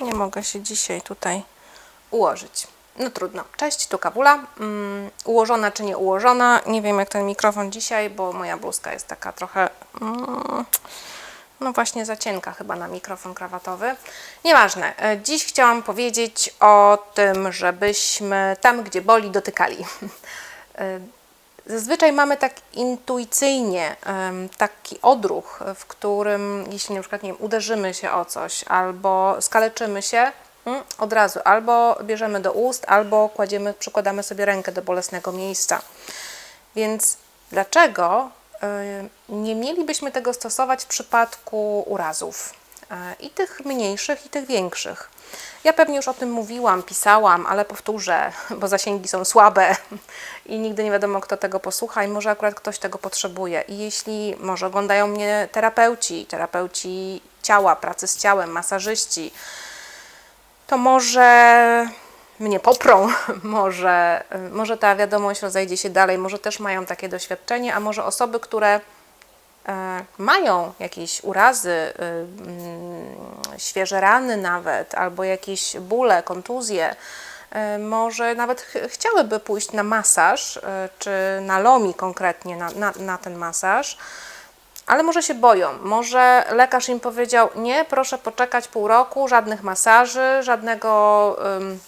Nie mogę się dzisiaj tutaj ułożyć. No trudno. Cześć, tu Kabula. Mm, ułożona czy nie ułożona? Nie wiem jak ten mikrofon dzisiaj, bo moja bluzka jest taka trochę... Mm, no właśnie za cienka chyba na mikrofon krawatowy. Nieważne. E, Dziś chciałam powiedzieć o tym, żebyśmy tam, gdzie boli, dotykali. Zazwyczaj mamy tak intuicyjnie taki odruch, w którym jeśli na przykład nie wiem, uderzymy się o coś albo skaleczymy się, mm, od razu albo bierzemy do ust, albo kładziemy, przykładamy sobie rękę do bolesnego miejsca. Więc dlaczego nie mielibyśmy tego stosować w przypadku urazów? Y, I tych mniejszych, i tych większych. Ja pewnie już o tym mówiłam, pisałam, ale powtórzę, bo zasięgi są słabe i nigdy nie wiadomo, kto tego posłucha i może akurat ktoś tego potrzebuje. I jeśli może oglądają mnie terapeuci, terapeuci ciała, pracy z ciałem, masażyści, to może mnie poprą, może, może ta wiadomość rozejdzie się dalej, może też mają takie doświadczenie, a może osoby, które e, mają jakieś urazy, y, mm, świeże rany nawet, albo jakieś bóle, kontuzje, y, może nawet ch chciałyby pójść na masaż, y, czy na lomi konkretnie, na, na, na ten masaż, ale może się boją. Może lekarz im powiedział: Nie, proszę poczekać pół roku, żadnych masaży, żadnego, ym,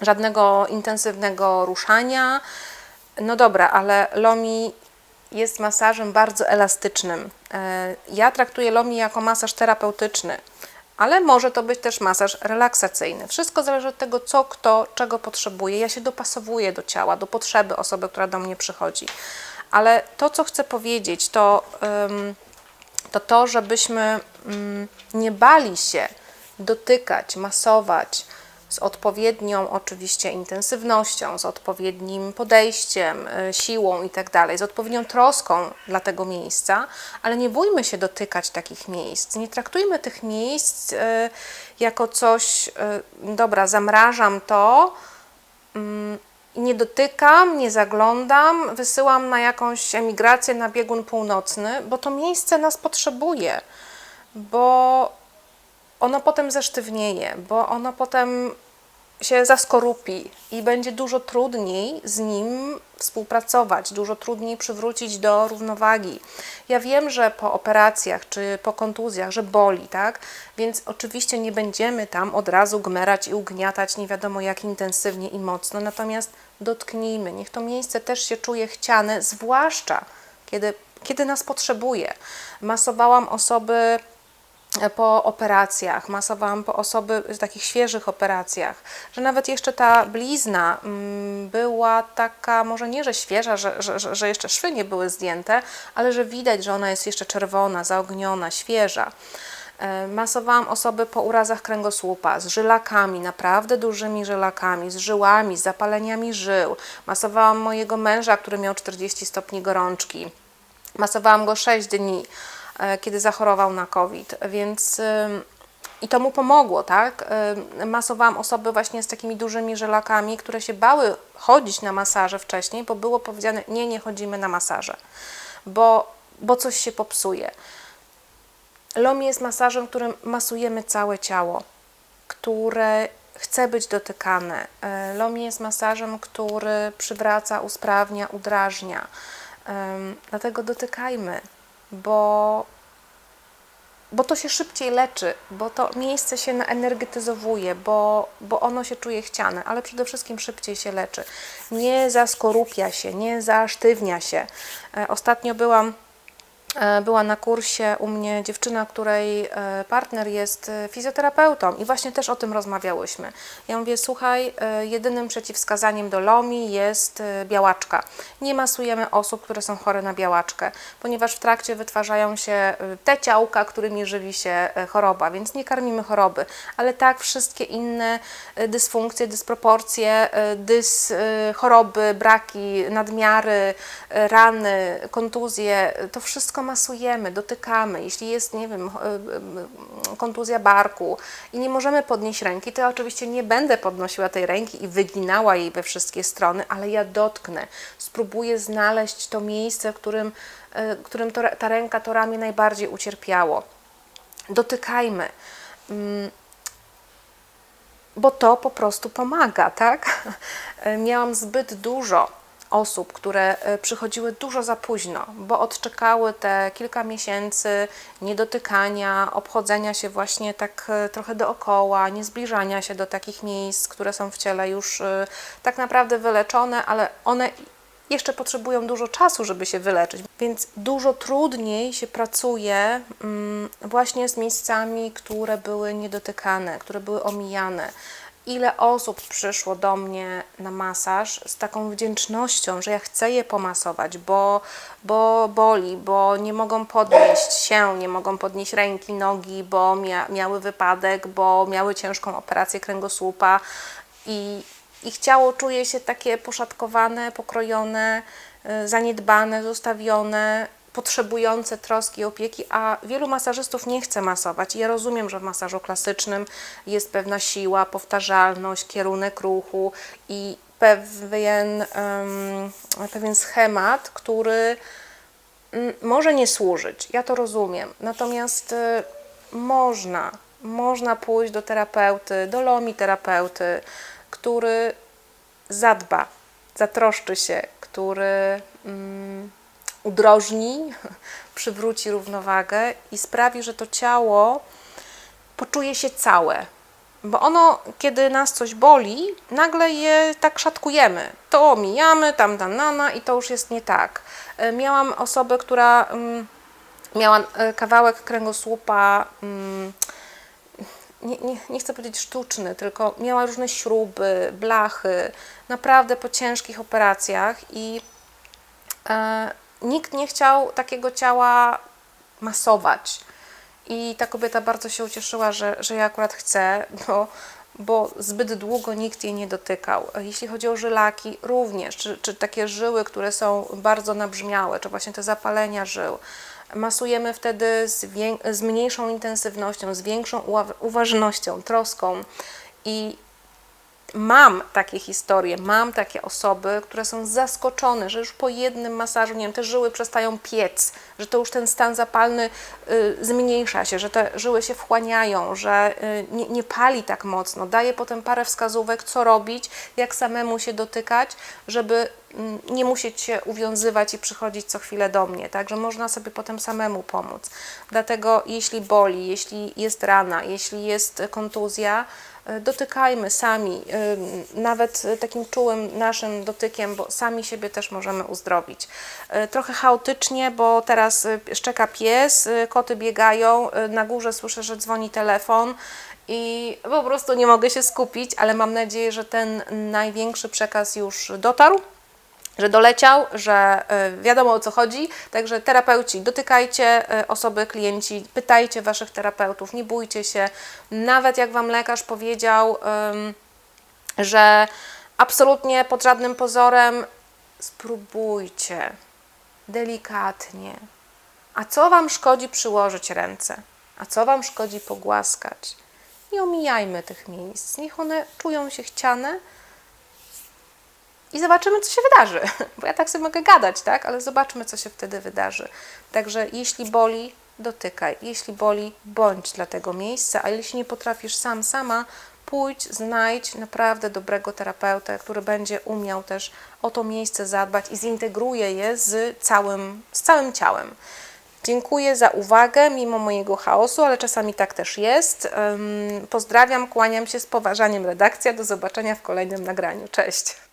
żadnego intensywnego ruszania. No dobra, ale Lomi jest masażem bardzo elastycznym. E, Ja traktuję Lomi jako masaż terapeutyczny, ale może to być też masaż relaksacyjny. Wszystko zależy od tego, co kto czego potrzebuje. Ja się dopasowuję do ciała, do potrzeby osoby, która do mnie przychodzi. Ale to, co chcę powiedzieć, to to, to żebyśmy ym, nie bali się dotykać, masować z odpowiednią oczywiście intensywnością, z odpowiednim podejściem, y, siłą i tak z odpowiednią troską dla tego miejsca, ale nie bójmy się dotykać takich miejsc. Nie traktujmy tych miejsc y, jako coś, y, dobra, zamrażam to, mm, nie dotykam, nie zaglądam, wysyłam na jakąś emigrację na biegun północny, bo to miejsce nas potrzebuje, bo ono potem zesztywnieje, bo ono potem się zaskorupi i będzie dużo trudniej z nim współpracować, dużo trudniej przywrócić do równowagi. Ja wiem, że po operacjach czy po kontuzjach, że boli, tak? Więc oczywiście nie będziemy tam od razu gmerać i ugniatać nie wiadomo jak intensywnie i mocno, natomiast dotknijmy, niech to miejsce też się czuje chciane, zwłaszcza kiedy, kiedy nas potrzebuje. Masowałam osoby po operacjach, masowałam po osoby w takich świeżych operacjach, że nawet jeszcze ta blizna mm, była taka, może nie, że świeża, że, że, że- jeszcze szwy nie były zdjęte, ale że widać, że ona jest jeszcze czerwona, zaogniona, świeża. E, Masowałam osoby po urazach kręgosłupa z żylakami, naprawdę dużymi żylakami, z żyłami, z zapaleniami żył. Masowałam mojego męża, który miał 40 stopni gorączki. Masowałam go 6 dni, kiedy zachorował na COVID, więc i to mu pomogło, tak? Masowałam osoby właśnie z takimi dużymi żelakami, które się bały chodzić na masaże wcześniej, bo było powiedziane, nie, nie chodzimy na masaże, bo, bo coś się popsuje. Lomi jest masażem, którym masujemy całe ciało, które chce być dotykane. E, Lomi jest masażem, który przywraca, usprawnia, udrażnia. Dlatego dotykajmy, bo, bo to się szybciej leczy, bo to miejsce się naenergetyzowuje, bo, bo ono się czuje chciane, ale przede wszystkim szybciej się leczy. Nie zaskorupia się, nie zasztywnia się. E, Ostatnio byłam była na kursie u mnie dziewczyna, której e, partner jest e, fizjoterapeutą i właśnie też o tym rozmawiałyśmy. Ja mówię, słuchaj, e, jedynym przeciwwskazaniem do lomi jest e, białaczka. Nie masujemy osób, które są chore na białaczkę, ponieważ w trakcie wytwarzają się e, te ciałka, którymi żywi się e, choroba, więc nie karmimy choroby, ale tak wszystkie inne e, dysfunkcje, dysproporcje, e, dys, e, choroby, braki, nadmiary, e, rany, kontuzje, e, to wszystko masujemy, dotykamy. Jeśli jest, nie wiem, e, e, kontuzja barku i nie możemy podnieść ręki, to ja oczywiście nie będę podnosiła tej ręki i wyginała jej we wszystkie strony, ale ja dotknę. Spróbuję znaleźć to miejsce, w którym, e, którym to, ta ręka, to ramię najbardziej Mm, ucierpiało. Dotykajmy. bo to po prostu pomaga, tak? Miałam zbyt dużo osób, które e, przychodziły dużo za późno, bo odczekały te kilka miesięcy niedotykania, obchodzenia się właśnie tak e, trochę dookoła, nie zbliżania się do takich miejsc, które są w ciele już e, tak naprawdę wyleczone, ale one jeszcze potrzebują dużo czasu, żeby się wyleczyć, więc dużo trudniej się pracuje mm, właśnie z miejscami, które były niedotykane, które były omijane. Ile osób przyszło do mnie na masaż z taką wdzięcznością, że ja chcę je pomasować, bo, bo boli, bo nie mogą podnieść się, nie mogą podnieść ręki, nogi, bo mia miały wypadek, bo miały ciężką operację kręgosłupa i ich ciało czuje się takie poszatkowane, pokrojone, y, zaniedbane, zostawione, potrzebujące troski i opieki, a wielu masażystów nie chce masować. Ja rozumiem, że w masażu klasycznym jest pewna siła, powtarzalność, kierunek ruchu i pewien, um, pewien schemat, który może nie służyć. Ja to rozumiem. Natomiast y, można, można pójść do terapeuty, do lomi terapeuty, który zadba, zatroszczy się, który mm, udrożni, przywróci równowagę i sprawi, że to ciało poczuje się całe. Bo ono, kiedy nas coś boli, nagle je tak szatkujemy. To omijamy, tam danana i to już jest nie tak. E, Miałam osobę, która mm, miała e, kawałek kręgosłupa. Mm, nie, nie, nie chcę powiedzieć sztuczny, tylko miała różne śruby, blachy, naprawdę po ciężkich operacjach i e, nikt nie chciał takiego ciała masować. I ta kobieta bardzo się ucieszyła, że, że ja akurat chcę, bo, bo zbyt długo nikt jej nie dotykał. Jeśli chodzi o żylaki, również, czy, czy takie żyły, które są bardzo nabrzmiałe, czy właśnie te zapalenia żył, masujemy wtedy z, z mniejszą intensywnością, z większą uwa- uważnością, troską i mam takie historie, mam takie osoby, które są zaskoczone, że już po jednym masażu, nie wiem, te żyły przestają piec, że to już ten stan zapalny y, zmniejsza się, że te żyły się wchłaniają, że y, nie, nie pali tak mocno. Daje potem parę wskazówek, co robić, jak samemu się dotykać, żeby mm, nie musieć się uwiązywać i przychodzić co chwilę do mnie, także można sobie potem samemu pomóc. Dlatego jeśli boli, jeśli jest rana, jeśli jest kontuzja, dotykajmy sami, y, nawet takim czułym naszym dotykiem, bo sami siebie też możemy uzdrowić. Y, Trochę chaotycznie, bo teraz szczeka pies, koty biegają, na górze słyszę, że dzwoni telefon i po prostu nie mogę się skupić, ale mam nadzieję, że ten największy przekaz już dotarł że doleciał, że y, wiadomo o co chodzi. Także terapeuci, dotykajcie y, osoby, klienci, pytajcie waszych terapeutów, nie bójcie się. Nawet jak wam lekarz powiedział, że absolutnie pod żadnym pozorem spróbujcie delikatnie. A co wam szkodzi przyłożyć ręce? A co wam szkodzi pogłaskać? Nie omijajmy tych miejsc. Niech one czują się chciane, i zobaczymy, co się wydarzy. Bo ja tak sobie mogę gadać, tak? Ale zobaczmy, co się wtedy wydarzy. Także jeśli boli, dotykaj. Jeśli boli, bądź dla tego miejsca, a jeśli nie potrafisz sam, sama, pójdź, znajdź naprawdę dobrego terapeutę, który będzie umiał też o to miejsce zadbać i zintegruje je z całym, z całym ciałem. Dziękuję za uwagę, mimo mojego chaosu, ale czasami tak też jest. Pozdrawiam, kłaniam się z poważaniem redakcja. Do zobaczenia w kolejnym nagraniu. Cześć.